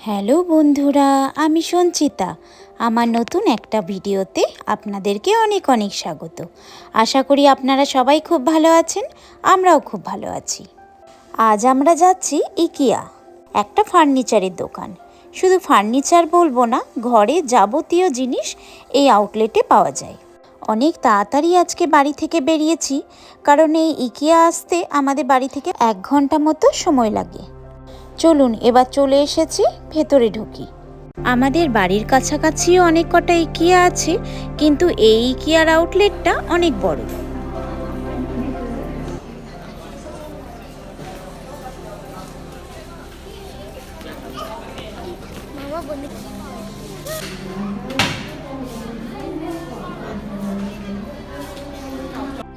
Hello বন্ধুরা, আমি সঞ্চিতা। আমার নতুন একটা ভিডিওতে আপনাদেরকে অনেক অনেক স্বাগত। আশা করি আপনারা সবাই খুব ভালো আছেন, আমরাও খুব ভালো আছি। আজ আমরা যাচ্ছি ইকিয়া, একটা ফার্নিচারের দোকান। শুধু ফার্নিচার বলব না, ঘরে যাবতীয় জিনিস এই আউটলেটে পাওয়া যায়। অনেক তাড়াতাড়ি আজকে বাড়ি থেকে বেরিয়েছি, কারণ এই ইকিয়া আসতে আমাদের বাড়ি থেকে এক ঘণ্টা মতো সময় লাগে। চলুন এবার চলে এসেছি, ভেতরে ঢুকি। আমাদের বাড়ির কাছাকাছিও অনেক কটা ইকিয়া আছে, কিন্তু এই ইকিয়ার আউটলেটটা অনেক বড়।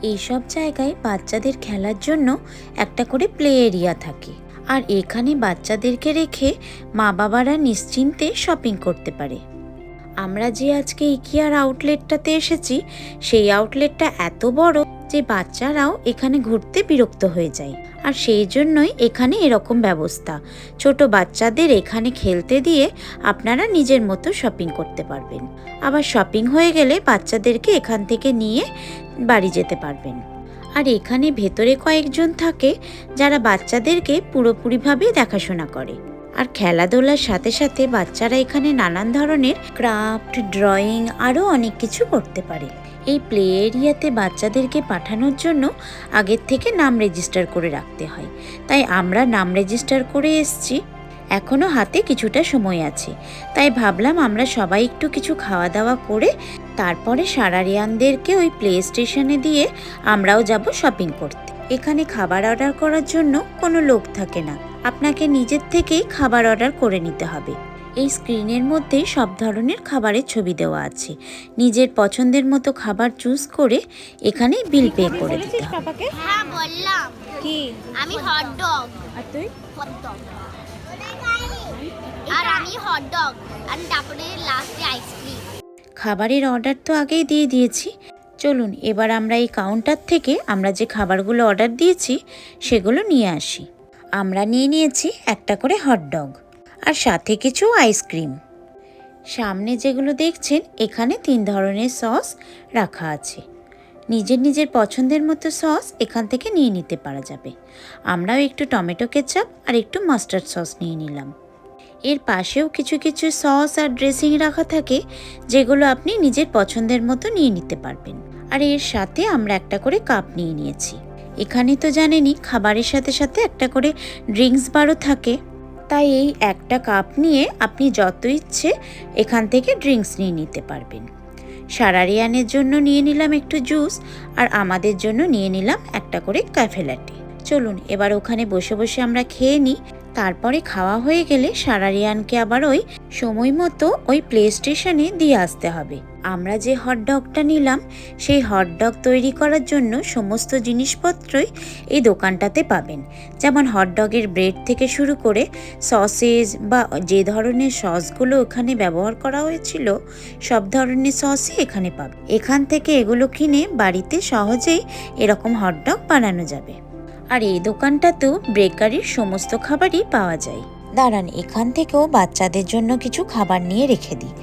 এইসব জায়গায় বাচ্চাদের খেলার জন্য একটা করে প্লে এরিয়া থাকে। আর এখানে বাচ্চাদেরকে রেখে মা বাবারা নিশ্চিন্তে শপিং করতে পারে। আমরা যে আজকে ইকিয়ার আউটলেটটাতে এসেছি, সেই আউটলেটটা এত বড় যে বাচ্চারাও এখানে ঘুরতে বিরক্ত হয়ে যায়। আর সেই জন্যই এখানে এরকম ব্যবস্থা। ছোট বাচ্চাদের এখানে খেলতে দিয়ে আপনারা নিজের মতো শপিং করতে পারবেন। আবার শপিং হয়ে গেলে বাচ্চাদেরকে এখান থেকে নিয়ে বাড়ি যেতে পারবেন। আর এখানে ভেতরে কয়েকজন থাকে যারা বাচ্চাদেরকে পুরোপুরিভাবে দেখাশোনা করে। আর খেলাধুলার সাথে সাথে বাচ্চারা এখানে নানান ধরনের ক্রাফট, ড্রয়িং আরও অনেক কিছু করতে পারে। এই প্লে এরিয়াতে বাচ্চাদেরকে পাঠানোর জন্য আগের থেকে নাম রেজিস্টার করে রাখতে হয়। তাই আমরা নাম রেজিস্টার করে এসছি। এখনও হাতে কিছুটা সময় আছে। তাই ভাবলাম আমরা সবাই একটু কিছু খাওয়া দাওয়া করে তারপরে সারারিয়ানদেরকে ওই প্লে স্টেশনে দিয়ে আমরাও যাব শপিং করতে। এখানে খাবার অর্ডার করার জন্য কোনো লোক থাকে না। আপনাকে নিজের থেকেই খাবার অর্ডার করে নিতে হবে। এই স্ক্রিনের মধ্যে সব ধরনের খাবারের ছবি দেওয়া আছে। নিজের পছন্দের মতো খাবার চুজ করে এখানে বিল পে করে দিতে হবে। হ্যাঁ বললাম। কি? আমি হট ডগ আর তুই? হট ডগ আর আমি হট ডগ আর তারপরে লাস্টে আইসক্রিম খাবারের অর্ডার তো আগেই দিয়ে দিয়েছি। চলুন, এবার আমরা এই কাউন্টার থেকে আমরা যে খাবারগুলো অর্ডার দিয়েছি, সেগুলো নিয়ে আসি। আমরা নিয়ে নিয়েছি একটা করে হটডগ আর সাথে কিছু আইসক্রিম সামনে যেগুলো দেখছেন, এখানে তিন ধরনের সস রাখা আছে। নিজের নিজের পছন্দের মতো সস এখান থেকে নিয়ে নিতে পারা যাবে। আমরাও একটু টমেটো কেচাপ আর একটু মাস্টার্ড সস নিয়ে নিলাম। এর পাশেও কিছু কিছু সস আর ড্রেসিং রাখা থাকে, যেগুলো আপনি নিজের পছন্দের মতো নিয়ে নিতে পারবেন। আর এর সাথে আমরা একটা করে কাপ নিয়ে নিয়েছি। এখানে তো জানেনই, খাবারের সাথে সাথে একটা করে ড্রিঙ্কস বারও থাকে। তাই এই একটা কাপ নিয়ে আপনি যত ইচ্ছে এখান থেকে ড্রিঙ্কস নিয়ে নিতে পারবেন। সারারিয়ানের জন্য নিয়ে নিলাম একটু জুস, আর আমাদের জন্য নিয়ে নিলাম একটা করে ক্যাফে ল্যাটে। চলুন, এবার ওখানে বসে বসে আমরা খেয়ে নিই। তারপরে খাওয়া হয়ে গেলে সারারিয়ানকে আবার ওই সময় মতো ওই প্লে স্টেশনে দিয়ে আসতে হবে। আমরা যে হটডগটা নিলাম, সেই হটডগ তৈরি করার জন্য সমস্ত জিনিসপত্রই এই দোকানটাতে পাবেন। যেমন হটডগের ব্রেড থেকে শুরু করে সসেজ বা যে ধরনের সসগুলো এখানে ব্যবহার করা হয়েছিল, সব ধরনের সসই এখানে পাবে এখান থেকে এগুলো কিনে বাড়িতে সহজেই এরকম হটডগ বানানো যাবে। আর এই দোকানটাতেও বেকারির সমস্ত খাবারই পাওয়া যায়। দাঁড়ান, এখান থেকেও বাচ্চাদের জন্য কিছু খাবার নিয়ে রেখে দিই।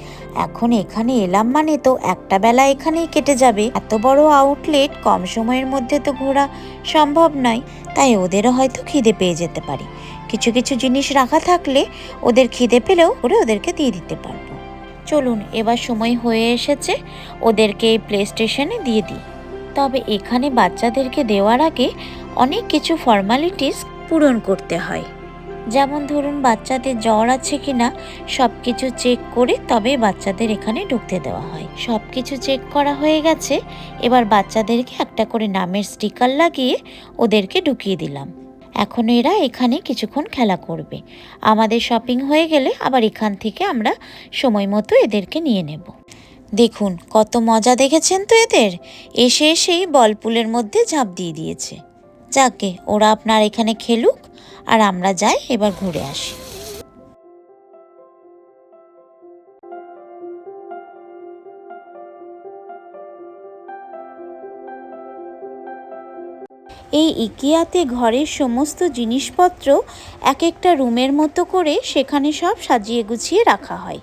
এখন এখানে এলাম মানে তো একটা বেলা এখানেই কেটে যাবে। এত বড় আউটলেট কম সময়ের মধ্যে তো ঘোরা সম্ভব নয়, তাই ওদেরও হয়তো খিদে পেয়ে যেতে পারে। কিছু কিছু জিনিস রাখা থাকলে ওদের খিদে পেলেও করে ওদেরকে দিয়ে দিতে পারব। চলুন, এবার সময় হয়ে এসেছে, ওদেরকে এই প্লে স্টেশনে দিয়ে দিই। তবে এখানে বাচ্চাদেরকে দেওয়ার আগে অনেক কিছু ফর্মালিটিস পূরণ করতে হয়। যেমন ধরুন, বাচ্চাদের জ্বর আছে কি না সব কিছু চেক করে তবে বাচ্চাদের এখানে ঢুকতে দেওয়া হয়। সব কিছু চেক করা হয়ে গেছে, এবার বাচ্চাদেরকে একটা করে নামের স্টিকার লাগিয়ে ওদেরকে ঢুকিয়ে দিলাম। এখন এরা এখানে কিছুক্ষণ খেলা করবে। আমাদের শপিং হয়ে গেলে আবার এখান থেকে আমরা সময় মতো এদেরকে নিয়ে নেব। দেখুন, কত মজা দেখেছেন তো এদের? এসে এসেই বলপুলের মধ্যে ঝাঁপ দিয়ে দিয়েছে। যাকে, ওরা আপনার এখানে খেলুক, আর আমরা যাই এবার ঘুরে আসি। এই ইকিয়াতে ঘরের সমস্ত জিনিসপত্র এক একটা রুমের মতো করে সেখানে সব সাজিয়ে গুছিয়ে রাখা হয়।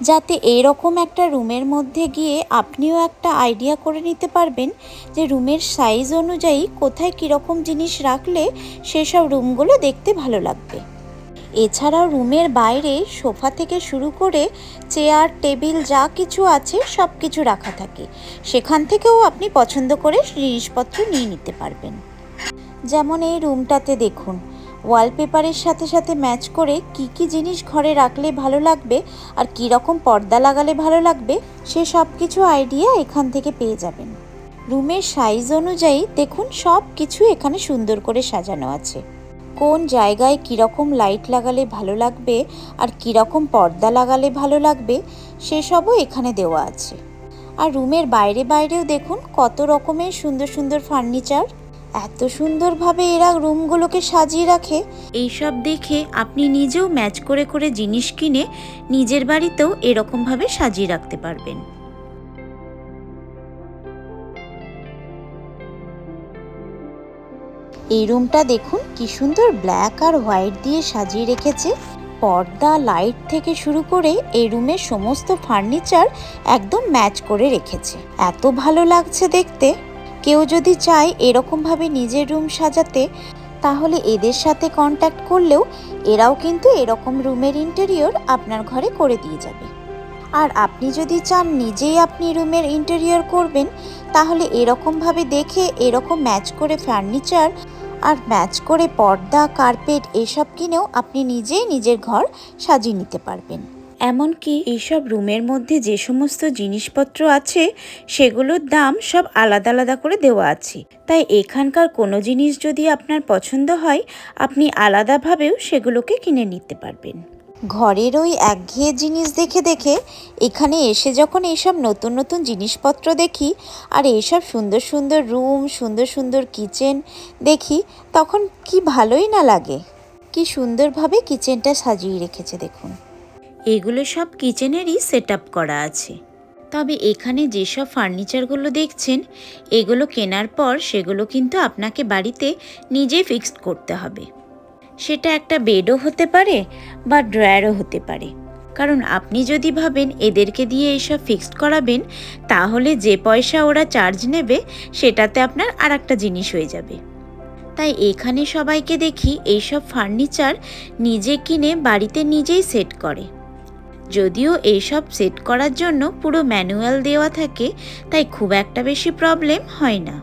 যাতে এরকম একটা রুমের মধ্যে গিয়ে আপনিও একটা আইডিয়া করে নিতে পারবেন যে রুমের সাইজ অনুযায়ী কোথায় কীরকম জিনিস রাখলে সেসব রুমগুলো দেখতে ভালো লাগবে। এছাড়াও রুমের বাইরে সোফা থেকে শুরু করে চেয়ার টেবিল যা কিছু আছে সব কিছু রাখা থাকে। সেখান থেকেও আপনি পছন্দ করে জিনিসপত্র নিয়ে নিতে পারবেন। যেমন এই রুমটাতে দেখুন ওয়ালপেপারের সাথে সাথে ম্যাচ করে কি কি জিনিস ঘরে রাখলে ভালো লাগবে আর কী রকম পর্দা লাগালে ভালো লাগবে, সে সব কিছু আইডিয়া এখান থেকে পেয়ে যাবেন। রুমের সাইজ অনুযায়ী দেখুন সব কিছু এখানে সুন্দর করে সাজানো আছে। কোন জায়গায় কীরকম লাইট লাগালে ভালো লাগবে আর কীরকম পর্দা লাগালে ভালো লাগবে সেসবও এখানে দেওয়া আছে। আর রুমের বাইরে বাইরেও দেখুন কত রকমের সুন্দর সুন্দর ফার্নিচার এত সুন্দরভাবে এরা রুমগুলোকে সাজিয়ে রাখে। এইসব দেখে আপনি নিজেও ম্যাচ করে করে জিনিস কিনে নিজের বাড়িতেও এরকমভাবে সাজিয়ে রাখতে পারবেন। এই রুমটা দেখুন কি সুন্দর ব্ল্যাক আর হোয়াইট দিয়ে সাজিয়ে রেখেছে। পর্দা লাইট থেকে শুরু করে এই রুমের সমস্ত ফার্নিচার একদম ম্যাচ করে রেখেছে। এত ভালো লাগছে দেখতে। কেউ যদি চায় এরকমভাবে নিজের রুম সাজাতে, তাহলে এদের সাথে কন্ট্যাক্ট করলেও এরাও কিন্তু এরকম রুমের ইন্টেরিয়র আপনার ঘরে করে দিয়ে যাবে। আর আপনি যদি চান নিজেই আপনি রুমের ইন্টেরিয়র করবেন, তাহলে এরকমভাবে দেখে এরকম ম্যাচ করে ফার্নিচার আর ম্যাচ করে পর্দা কার্পেট এসব কিনেও আপনি নিজেই নিজের ঘর সাজিয়ে নিতে পারবেন। এমনকি এইসব রুমের মধ্যে যে সমস্ত জিনিসপত্র আছে, সেগুলোর দাম সব আলাদা আলাদা করে দেওয়া আছে। তাই এখানকার কোনো জিনিস যদি আপনার পছন্দ হয়, আপনি আলাদাভাবেও সেগুলোকে কিনে নিতে পারবেন। ঘরের ওই একঘেয়ে জিনিস দেখে দেখে, এখানে এসে যখন এইসব নতুন নতুন জিনিসপত্র দেখি, আর এইসব সুন্দর সুন্দর রুম, সুন্দর সুন্দর কিচেন দেখি, তখন কি ভালোই না লাগে। কি সুন্দরভাবে কিচেনটা সাজিয়ে রেখেছে দেখুন। এগুলো সব কিচেনেরই সেট করা আছে। তবে এখানে যেসব ফার্নিচারগুলো দেখছেন, এগুলো কেনার পর সেগুলো কিন্তু আপনাকে বাড়িতে নিজে ফিক্সড করতে হবে। সেটা একটা বেডও হতে পারে বা ড্রয়ারও হতে পারে। কারণ আপনি যদি ভাবেন এদেরকে দিয়ে এসব ফিক্সড করাবেন, তাহলে যে পয়সা ওরা চার্জ নেবে, সেটাতে আপনার আর একটা জিনিস হয়ে যাবে। তাই এখানে সবাইকে দেখি, এইসব ফার্নিচার নিজে কিনে বাড়িতে নিজেই সেট করে। যদিও এইসব সেট করার জন্য পুরো ম্যানুয়াল দেওয়া থাকে, তাই খুব একটা বেশি প্রবলেম হয় না।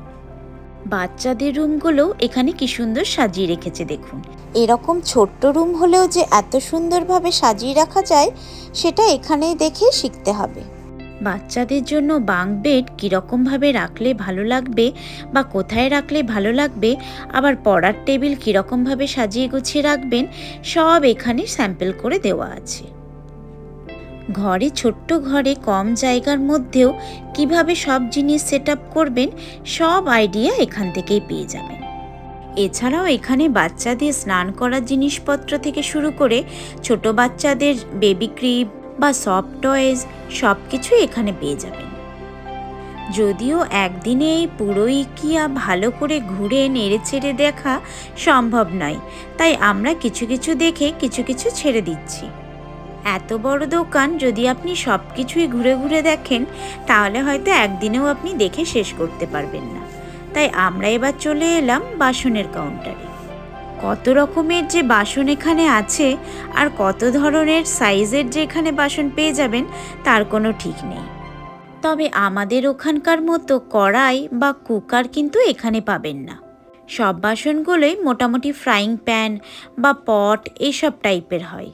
বাচ্চাদের রুমগুলোও এখানে কি সুন্দর সাজিয়ে রেখেছে দেখুন। এরকম ছোট্ট রুম হলেও যে এত সুন্দরভাবে সাজিয়ে রাখা যায়, সেটা এখানে দেখে শিখতে হবে। বাচ্চাদের জন্য বাঙ্ক বেড কীরকমভাবে রাখলে ভালো লাগবে বা কোথায় রাখলে ভালো লাগবে, আবার পড়ার টেবিল কীরকমভাবে সাজিয়ে গুছিয়ে রাখবেন, সব এখানে স্যাম্পল করে দেওয়া আছে। ঘরে ছোট্ট ঘরে কম জায়গার মধ্যেও কীভাবে সব জিনিস সেট করবেন, সব আইডিয়া এখান থেকেই পেয়ে যাবেন। এছাড়াও এখানে বাচ্চাদের স্নান করার জিনিসপত্র থেকে শুরু করে ছোট বাচ্চাদের বেবি ক্রিপ বা সফট টয়েস সব কিছু এখানে পেয়ে যাবেন। যদিও একদিনে এই পুরো ইকিয়া ভালো করে ঘুরে নেড়ে ছেড়ে দেখা সম্ভব নয়, তাই আমরা কিছু কিছু দেখে কিছু কিছু ছেড়ে দিচ্ছি। এত বড় দোকান যদি আপনি সব কিছুই ঘুরে ঘুরে দেখেন, তাহলে হয়তো একদিনেও আপনি দেখে শেষ করতে পারবেন না। তাই আমরা এবার চলে এলাম বাসনের কাউন্টারে। কত রকমের যে বাসন এখানে আছে আর কত ধরনের সাইজের যে এখানে বাসন পেয়ে যাবেন, তার কোনো ঠিক নেই। তবে আমাদের ওখানকার মতো কড়াই বা কুকার কিন্তু এখানে পাবেন না। সব বাসনগুলোই মোটামুটি ফ্রাইং প্যান বা পট এইসব টাইপের হয়।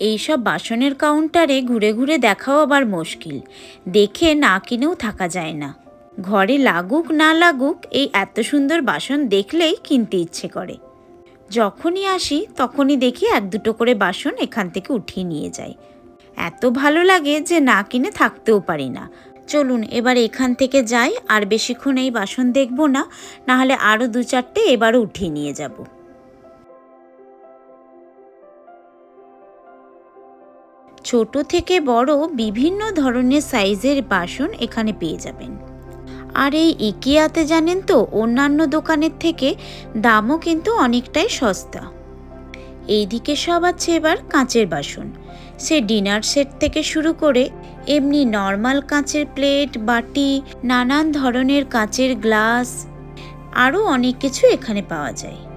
এইসব বাসনের কাউন্টারে ঘুরে ঘুরে দেখাও আবার মুশকিল। দেখে না কিনেও থাকা যায় না। ঘরে লাগুক না লাগুক, এই এত সুন্দর বাসন দেখলেই কিনতে ইচ্ছে করে। যখনই আসি, তখনই দেখি এক দুটো করে বাসন এখান থেকে উঠিয়ে নিয়ে যাই এত ভালো লাগে যে না কিনে থাকতেও পারি না। চলুন, এবার এখান থেকে যাই, আর বেশিক্ষণ এই বাসন দেখব না, নাহলে আরও দু চারটে এবারও উঠিয়ে নিয়ে যাব। ছোট থেকে বড় বিভিন্ন ধরনের সাইজের বাসন এখানে পেয়ে যাবেন। আর এই ইকিয়াতে জানেন তো, অন্যান্য দোকানের থেকে দামও কিন্তু অনেকটাই সস্তা। এইদিকে সব আছে এবার কাঁচের বাসন। সে ডিনার সেট থেকে শুরু করে এমনি নর্মাল কাঁচের প্লেট, বাটি, নানান ধরনের কাঁচের গ্লাস, আরও অনেক কিছু এখানে পাওয়া যায়।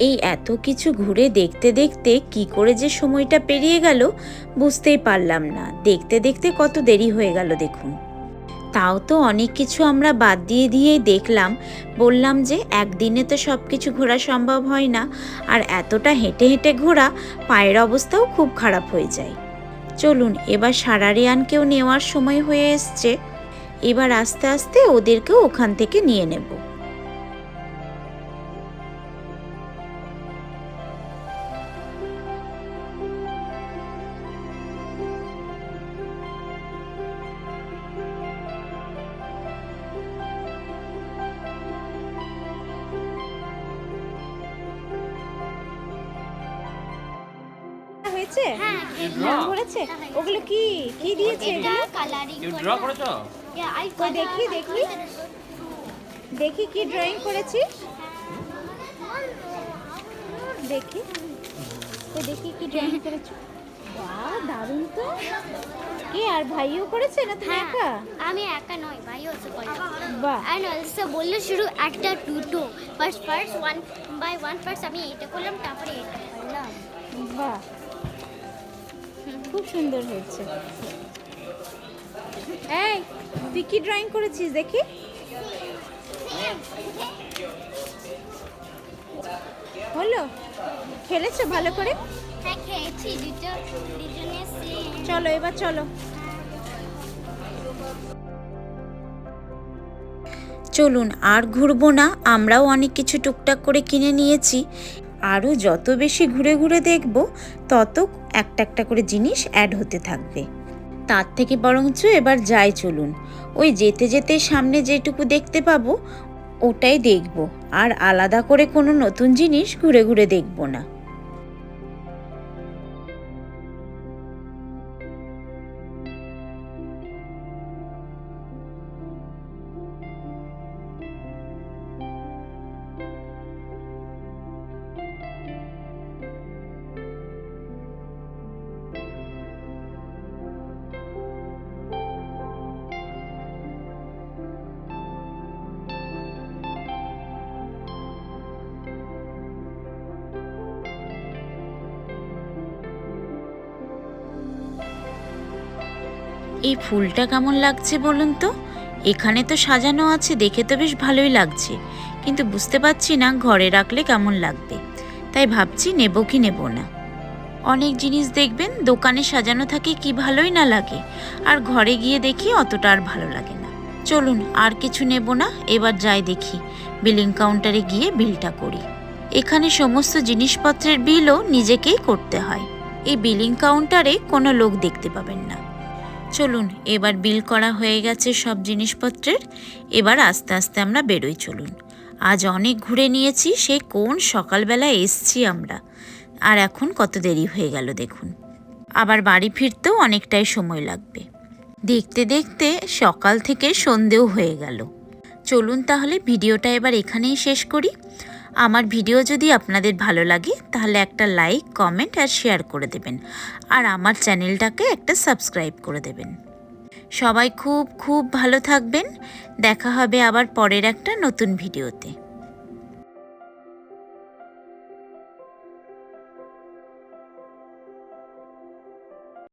এই এত কিছু ঘুরে দেখতে দেখতে কি করে যে সময়টা পেরিয়ে গেল বুঝতেই পারলাম না। দেখতে দেখতে কত দেরি হয়ে গেল দেখুন। তাও তো অনেক কিছু আমরা বাদ দিয়ে দিয়েই দেখলাম। বললাম যে একদিনে তো সব কিছু ঘোরা সম্ভব হয় না, আর এতটা হেঁটে হেঁটে ঘোরা পায়ের অবস্থাও খুব খারাপ হয়ে যায়। চলুন, এবার সারারিয়ানকেও নেওয়ার সময় হয়ে এসছে। এবার আস্তে আস্তে ওদেরকেও ওখান থেকে নিয়ে নেব। হয়েছে হ্যাঁ নাম করেছে। ওগুলো কি কি দিয়েছে এটা কালারিং draw করেছ? দেখি, দেখি। দেখি কি ড্রয়িং করেছিস দেখি। দেখি কি ড্রয়িং করেছ। বাহ দারুণ তো। কে আর ভাইও করেছে না তুমি হ্যাঁ একা? আমি একা নয় ভাই হচ্ছে বাহ। অ্যান্ড অলসো বলল শুরু একটা দুটো। First first one by one first আমি এটা করলাম তারপরে এটা করলাম। বাহ। খুব সুন্দর হয়েছে। এই তুই কি ড্রয়িং করেছিস দেখি? হলো? খেলেছো ভালো করে? হ্যাঁ চলো এবার চলো। চলুন আর ঘুরবো না আমরাও অনেক কিছু টুকটাক করে কিনে নিয়েছি। আরও যত বেশি ঘুরে ঘুরে দেখব, তত একটা একটা করে জিনিস অ্যাড হতে থাকবে। তার থেকে বরঞ্চ এবার যাই চলুন। ওই যেতে যেতে সামনে যেটুকু দেখতে পাবো, ওটাই দেখব। আর আলাদা করে কোনো নতুন জিনিস ঘুরে ঘুরে দেখব না। এই ফুলটা কেমন লাগছে বলুন তো? এখানে তো সাজানো আছে, দেখে তো বেশ ভালোই লাগছে। কিন্তু বুঝতে পারছি না ঘরে রাখলে কেমন লাগবে। তাই ভাবছি নেব কি নেব না। অনেক জিনিস দেখবেন, দোকানে সাজানো থাকে কি ভালোই না লাগে। আর ঘরে গিয়ে দেখি অতটা আর ভালো লাগে না। চলুন, আর কিছু নেব না, এবার যাই দেখি। বিলিং কাউন্টারে গিয়ে বিলটা করি। এখানে সমস্ত জিনিসপত্রের বিলও নিজেকেই করতে হয়। এই বিলিং কাউন্টারে কোনো লোক দেখতে পাবেন না। চলুন, এবার বিল করা হয়ে গেছে সব জিনিসপত্রের, এবার আস্তে আস্তে আমরা বেরোই চলুন। আজ অনেক ঘুরে নিয়েছি সেই কোন সকালবেলা এসছি আমরা। আর এখন কত দেরি হয়ে গেল দেখুন। আবার বাড়ি ফিরতেও অনেকটাই সময় লাগবে। দেখতে দেখতে সকাল থেকে সন্ধেও হয়ে গেল। চলুন তাহলে ভিডিওটা এবার এখানেই শেষ করি। আমার ভিডিও যদি আপনাদের ভালো লাগে, তাহলে একটা লাইক কমেন্ট আর শেয়ার করে দেবেন। আর আমার চ্যানেলটাকে একটা সাবস্ক্রাইব করে দেবেন। সবাই খুব খুব ভালো থাকবেন। দেখা হবে আবার পরের একটা নতুন ভিডিওতে।